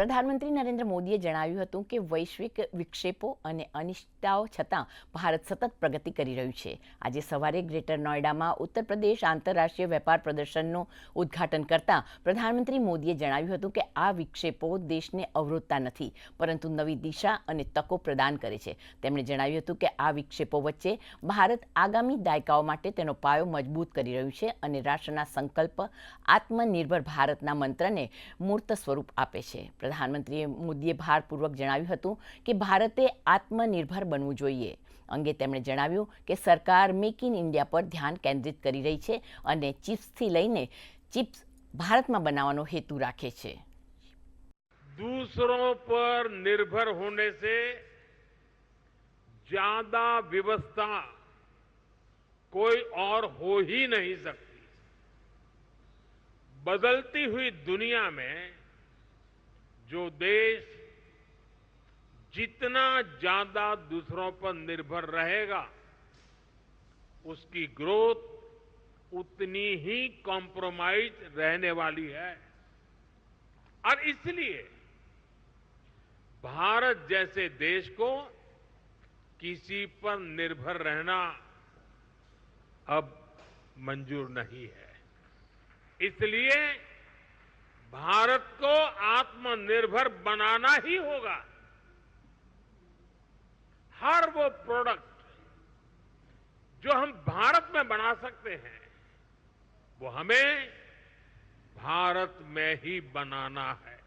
પ્રધાનમંત્રી નરેન્દ્ર મોદીએ જણાવ્યું હતું કે વૈશ્વિક વિક્ષેપો અને અનિશ્ચિતતાઓ છતાં ભારત સતત પ્રગતિ કરી રહ્યું છે. આજે સવારે ગ્રેટર નોઈડામાં ઉત્તર પ્રદેશ આંતરરાષ્ટ્રીય વેપાર પ્રદર્શનનું ઉદ્ઘાટન કરતાં પ્રધાનમંત્રી મોદીએ જણાવ્યું હતું કે આ વિક્ષેપો દેશને અવરોધતા નથી, પરંતુ નવી દિશા અને તકો પ્રદાન કરે છે. તેમણે જણાવ્યું હતું કે આ વિક્ષેપો વચ્ચે ભારત આગામી દાયકાઓ માટે તેનો પાયો મજબૂત કરી રહ્યું છે અને રાષ્ટ્રના સંકલ્પ આત્મનિર્ભર ભારતના મંત્રને મૂર્ત સ્વરૂપ આપે છે. પ્રધાનમંત્રીએ મોદીએ ભારપૂર્વક જણાવ્યું હતું કે ભારતે આત્મનિર્ભર બનવું જોઈએ અંગે તેમણે જણાવ્યું કે સરકાર મેક ઇન ઇન્ડિયા પર ધ્યાન કેન્દ્રિત કરી રહી છે અને ચિપ્સથી લઈને ચિપ્સ ભારતમાં બનાવવાનો હેતુ રાખે છે दूसरों पर निर्भर होने से ज्यादा व्यवस्था कोई और हो ही नहीं सकती बदलती हुई दुनिया में जो देश जितना ज़्यादा दूसरों पर निर्भर रहेगा, उसकी ग्रोथ उतनी ही कॉम्प्रोमाइज रहने वाली है। और इसलिए भारत जैसे देश को किसी पर निर्भर रहना अब मंजूर नहीं है। इसलिए भारत को आत्मनिर्भर बनाना ही होगा। हर वो प्रोडक्ट जो हम भारत में बना सकते हैं, वो हमें भारत में ही बनाना है।